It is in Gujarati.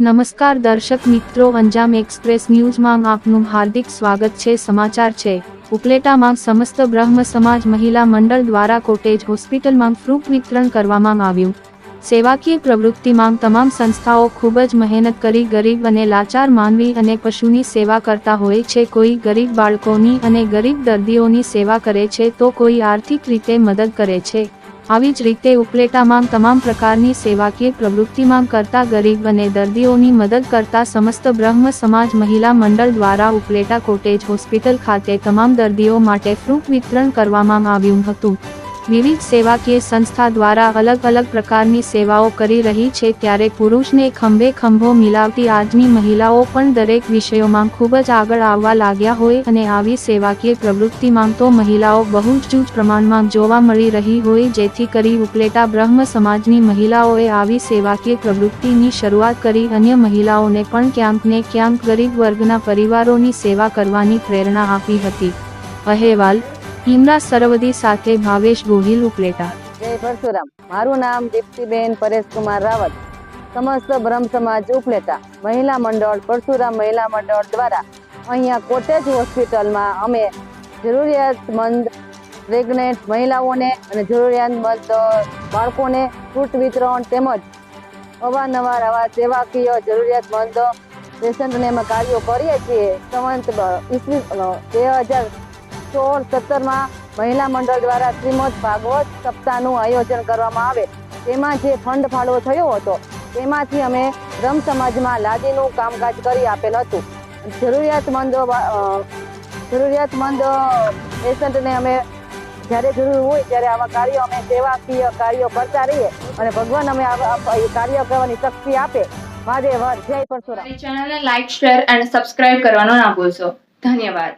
નમસ્કાર દર્શક મિત્રો અંજામ એક્સપ્રેસ ન્યૂઝમાં આપનું હાર્દિક સ્વાગત છે. સમાચાર છે. ઉપલેટામાં સમસ્ત બ્રહ્મ સમાજ મહિલા મંડળ દ્વારા કોટેજ હોસ્પિટલમાં ફ્રૂટ વિતરણ કરવામાં આવ્યું. સેવાકીય પ્રવૃત્તિમાં તમામ સંસ્થાઓ ખૂબ જ મહેનત કરી ગરીબ અને લાચાર માનવી અને પશુની સેવા કરતા હોય છે. કોઈ ગરીબ બાળકોની અને ગરીબ દર્દીઓની સેવા કરે છે તો કોઈ આર્થિક રીતે મદદ કરે છે. આવી જ રીતે ઉપલેટામાં તમામ પ્રકારની સેવાકીય પ્રવૃત્તિમાં કરતા ગરીબ અને દર્દીઓની મદદ કરતા સમસ્ત બ્રહ્મ સમાજ મહિલા મંડળ દ્વારા ઉપલેટા કોટેજ હોસ્પિટલ ખાતે તમામ દર્દીઓ માટે ફ્રૂટ વિતરણ કરવામાં આવ્યું હતું. વિવિધ સેવાકીય સંસ્થા દ્વારા અલગ અલગ પ્રકારની સેવાઓ કરી રહી છે ત્યારે પુરુષને ખંભે ખંભો મિલાવતી આજની મહિલાઓ પણ દરેક વિષયોમાં ખૂબ જ આગળ આવવા લાગ્યા હોય અને આવી સેવાકીય પ્રવૃત્તિમાં તો મહિલાઓ બહુ જ પ્રમાણમાં જોવા મળી રહી હોય જેથી કરી ઉપલેટા બ્રહ્મ સમાજની મહિલાઓએ આવી સેવાકીય પ્રવૃત્તિની શરૂઆત કરી અન્ય મહિલાઓને પણ ક્યાંક ને ક્યાંક ગરીબ વર્ગના પરિવારોની સેવા કરવાની પ્રેરણા આપી હતી. અહેવાલ હિમરા સરવદી સાથે ભાવેશ ગોહિલ ઉપલેટા. જય પરશુરામ. મારું નામ દીપ્તિબેન પરેશકુમાર રાવત. સમસ્ત બ્રહ્મ સમાજ ઉપલેટા, મહિલા મંડળ, પરશુરામ મહિલા મંડળ દ્વારા અહીંયા કોટેજ હોસ્પિટલમાં અમે જરૂરિયાતમંદ પ્રેગ્નેન્ટ મહિલાઓને અને જરૂરિયાતમંદ બાળકોને ફ્રૂટ વિતરણ તેમજ અવારનવાર આવા સેવાકીય જરૂરિયાતમંદ પેશન્ટને અમે કાર્યો કરીએ છીએ. સંવંત ઈસવી બે હજાર સોળ સત્તરમાં મહિલા મંડળ દ્વારા શ્રીમદ ભાગવત સપ્તાહનું આયોજન કરવામાં આવે. તેમાં જે ફંડ ફાળો થયો હતો તેમાંથી અમે બ્રહ્મ સમાજમાં લાદીનું કામકાજ કરી આપેલ હતું. જરૂરિયાતમંદ જરૂરિયાતમંદ પેશન્ટને અમે જ્યારે જરૂર હોય ત્યારે આવા કાર્યો અમે સેવાકીય કાર્યો કરતા રહીએ અને ભગવાન અમે કાર્ય કરવાની શક્તિ આપે. મહાદેવ જય પરશુરામ ચેનલને લાઈક શેર અને સબસ્ક્રાઇબ કરવાનો ના ભૂલશો. ધન્યવાદ.